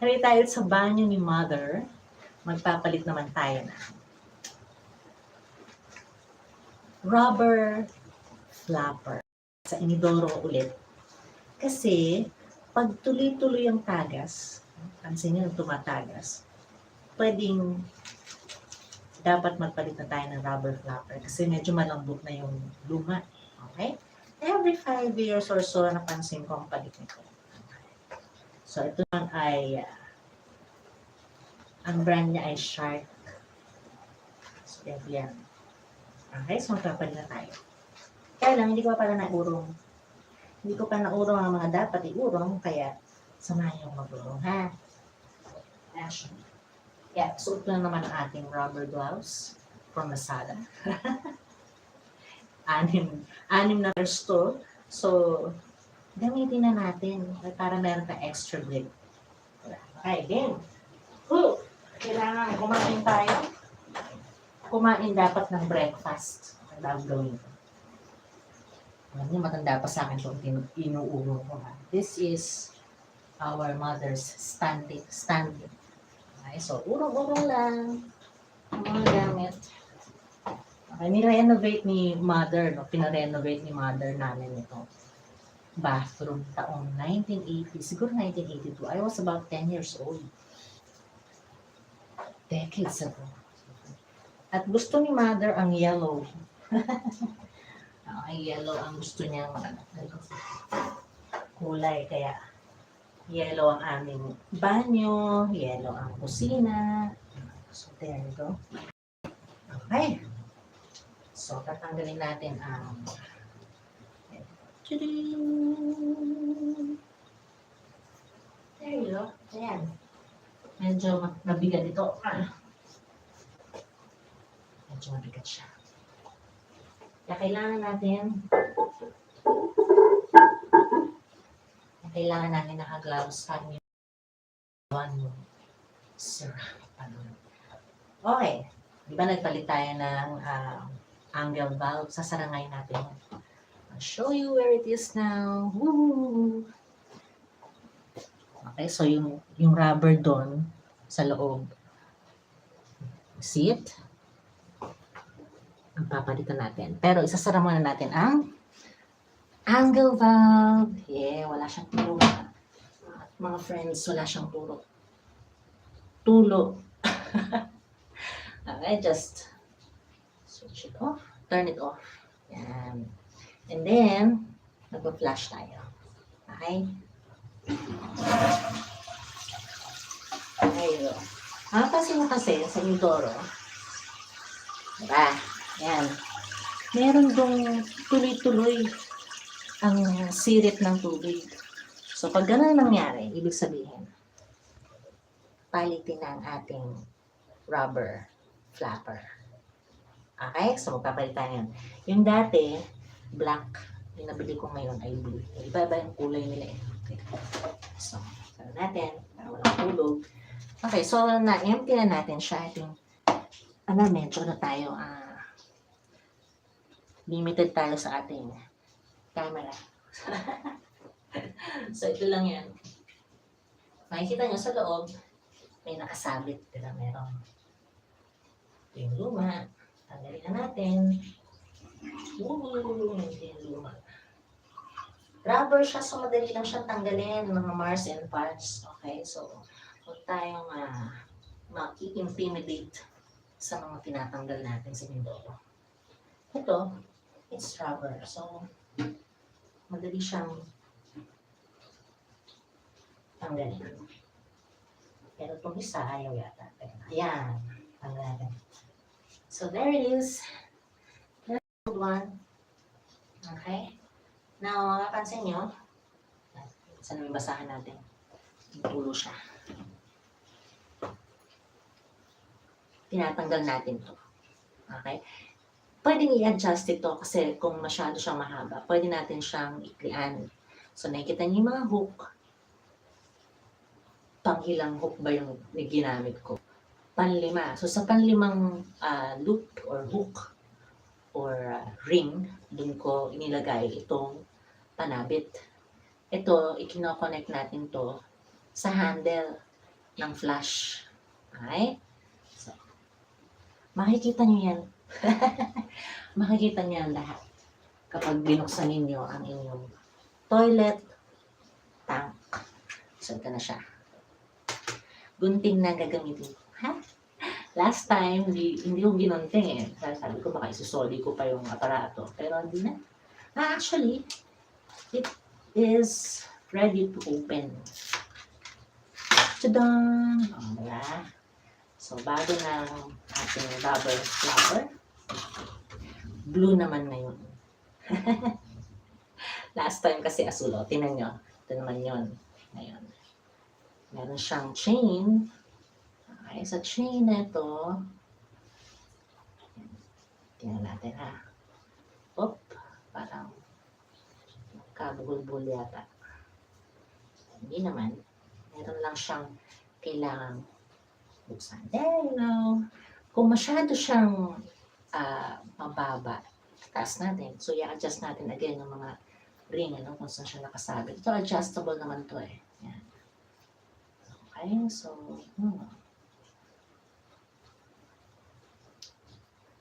Nandito tayo sa banyo ni Mother. Magpapalit naman tayo na. Rubber flapper. Sa inidoro ulit. Kasi, pag tuloy-tuloy ang tagas, pansin nyo tumatagas, pwedeng dapat magpalit na tayo ng rubber flapper kasi medyo malambot na yung luma. Okay? Every five years or so, napansin ko ang palit nito. So, ito naman ay, uh, ang brand niya ay Shark. So, yan. Okay, so magpapalit na tayo. Kaya lang, hindi ko pa pala naurong. Hindi ko pa naurong ang mga dapat iurong, kaya samahan yung magurong, ha? Action. Yeah, suot na naman ang ating rubber gloves from Lazada. anim, anim na to. So, gamitin na natin para meron ka extra grip. Okay, then. Whew, kailangan kumain tayo. Kumain dapat ng breakfast. Ang dapat gawin ko. Alam matanda pa sa akin itong tinu- inuuro ko. Ha? This is our mother's standing. standing. Okay, so urong-urong lang ang mga gamit. Okay, nirenovate ni mother, no? pinarenovate ni mother namin ito. Bathroom taong 1980, siguro 1982. I was about 10 years old. Decades ago. At gusto ni mother ang yellow. ang yellow ang gusto niya kulay. Kaya yellow ang aming banyo, yellow ang kusina. So, there you go. Okay. So, tatanggalin natin ang Tuding! There you go. Ayan. Medyo ma- mabigat ito. Medyo mabigat siya. Kaya kailangan natin kailangan namin naka-gloves kami one ceramic pa nun. Okay. Di ba nagpalit tayo ng ah, angle valve? Sasarangay natin. Show you where it is now. Woo! Okay, so yung, yung rubber doon sa loob. See it? Ang papalitan natin. Pero isasara muna natin ang angle valve. Yeah, wala siyang turo. At mga friends, wala siyang turo. Tulo. okay, just switch it off. Turn it off. Yan. And then, nagpa-flash tayo. Okay? Okay, yun. Makapansin mo kasi sa Inodoro, diba? Yan. Meron dong tuloy-tuloy ang sirit ng tubig. So, pag ganun nangyari, ibig sabihin, palitin na ang ating rubber flapper. Okay? So, magpapalit yan. Yung dati, black. Yung nabili ko ngayon ay blue. Iba-iba yung kulay nila eh. Okay. So, sabi natin, para walang tulog. Okay, so na-empty na natin siya. Ito yung, ano, medyo na tayo, ah, limited tayo sa ating camera. so, ito lang yan. Makikita nyo sa loob, may nakasabit. Diba, meron. Ito yung luma. Tanggalin na natin. Ooh, ito yung luma. Rubber siya, so madali lang siya tanggalin, mga Mars and parts. Okay, so huwag tayong uh, maki-intimidate sa mga tinatanggal natin sa Mindoro. Ito, it's rubber. So, madali siyang tanggalin. Pero itong isa, ayaw yata. Ayan, tanggal natin. So, there it is. There's the one. Okay. Now, mapapansin nyo, saan namin basahan natin? Yung ulo siya. Tinatanggal natin to. Okay? Pwedeng i-adjust ito kasi kung masyado siyang mahaba, pwede natin siyang iklian. So, nakikita niyo yung mga hook. Panghilang hook ba yung ginamit ko? Panlima. So, sa panlimang ah, loop or hook or ah, ring, dun ko inilagay itong panabit. Ito, ikino-connect natin to sa handle. ng flash. Okay? So, makikita niyo yan. makikita niyo yan lahat kapag binuksan ninyo ang inyong toilet tank. So, ito na siya. Gunting na gagamitin ko. Last time, hindi, hindi ko ginunting eh. Sabi, ko, baka isusoli ko pa yung aparato. Pero hindi na. Ah, actually, it is ready to open. Tadaan! Oh, diba? So, bago ng ating rubber flapper, blue naman ngayon. Last time kasi asulo. Tinan nyo. Ito naman yun. Ngayon. Meron siyang chain. Okay, sa chain na ito, tingnan natin ha. Op, parang kabugol-bul yata. Hindi naman. Meron lang siyang kailangang buksan. There you go. Kung masyado siyang ah, mababa, taas natin. So, i-adjust natin again yung mga ring, ano, kung saan siya nakasabit. Ito, adjustable naman to eh. Yan. Okay, so, hmm.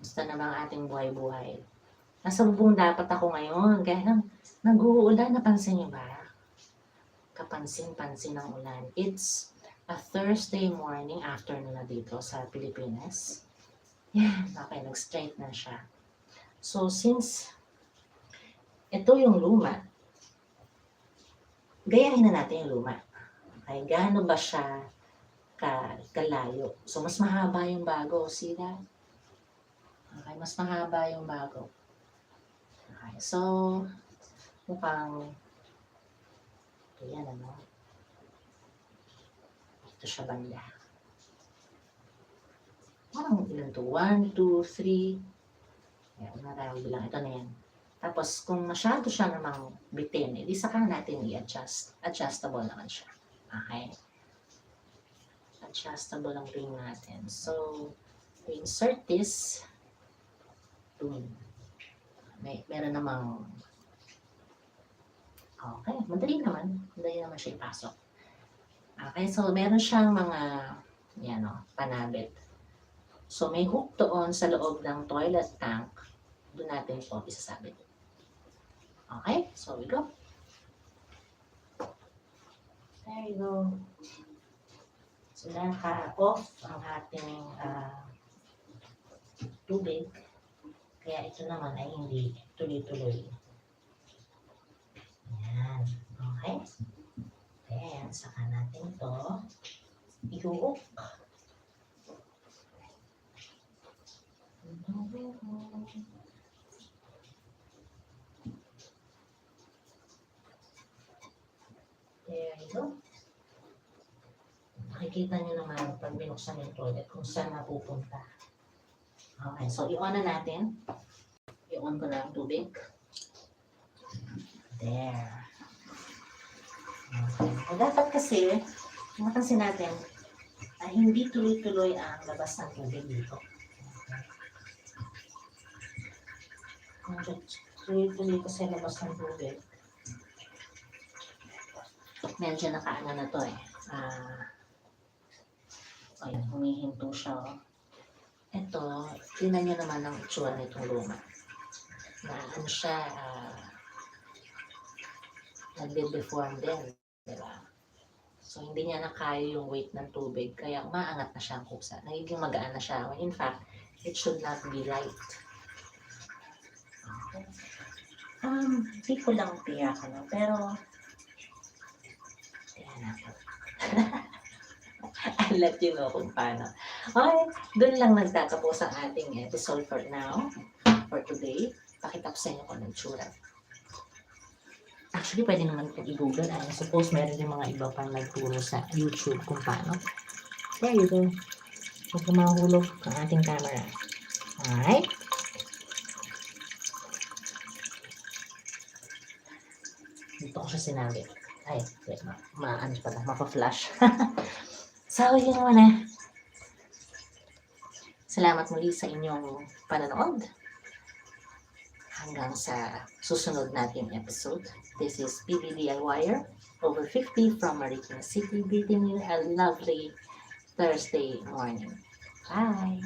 Basta naman ang ating buhay-buhay. Nasa bubong dapat ako ngayon. Kaya lang, nag-uulan, napansin niyo ba? Kapansin-pansin ng ulan. It's a Thursday morning, afternoon na dito sa Pilipinas. Yan, okay, nag-straight na siya. So, since ito yung luma, gayahin na natin yung luma. Okay, gaano ba siya ka, kalayo? So, mas mahaba yung bago. See that? Okay, mas mahaba yung bago. Okay, so, mukhang, ayan ano, ito siya banda. Parang ilan to? One, two, three. Ayan, una tayo bilang. Ito na yan. Tapos, kung masyado siya namang bitin, edi saka natin i-adjust. Adjustable naman siya. Okay? Adjustable ang ring natin. So, we insert this dun. May, meron namang Okay, madali naman. Madali naman siya ipasok. Okay, so meron siyang mga yan o, panabit. So may hook doon sa loob ng toilet tank. Doon natin po isasabit. Okay, so we go. There you go. So naka-off ang ating ah, tubig. Kaya ito naman ay hindi tuloy-tuloy. Yan. Okay. Then, saka natin to i-hook. There you go. Makikita niyo naman pag binuksan yung toilet kung saan napupunta. Okay, so i-on na natin. I-on ko na ang tubig. There. Okay. O dapat kasi, mapansin natin, ah, hindi tuloy-tuloy ang labas ng tubig dito. Tuloy-tuloy kasi labas ng tubig, medyo nakaano na to eh. Ah, ayun, humihinto siya. Oh. Ito, tingnan nyo naman ang itsura nitong luma. Na ano siya, ah, nagde-deform din. Diba? So, hindi niya na kaya yung weight ng tubig. Kaya umaangat na siya ang kusa. Nagiging magaan na siya. In fact, it should not be light. Okay. Um, di ko lang tiyak ano, pero tiyan natin. I'll let you know kung paano. Okay, doon lang nagtatapos ang ating episode for now, for today. Pakita ko sa inyo kung anong tsura. Actually, pwede naman ito i-google. I suppose meron din mga iba pang nagturo sa YouTube kung paano. There you go. Huwag ka mahulog ang ating camera. Alright? Dito ko siya sinabi. Ay, wait, ma, ma ano pala, mapa-flash. so, yun muna. Salamat muli sa inyong panonood. Hanggang sa susunod nating episode. This is PBDIYer over 50 from Marikina City, greeting you a lovely Thursday morning. Bye!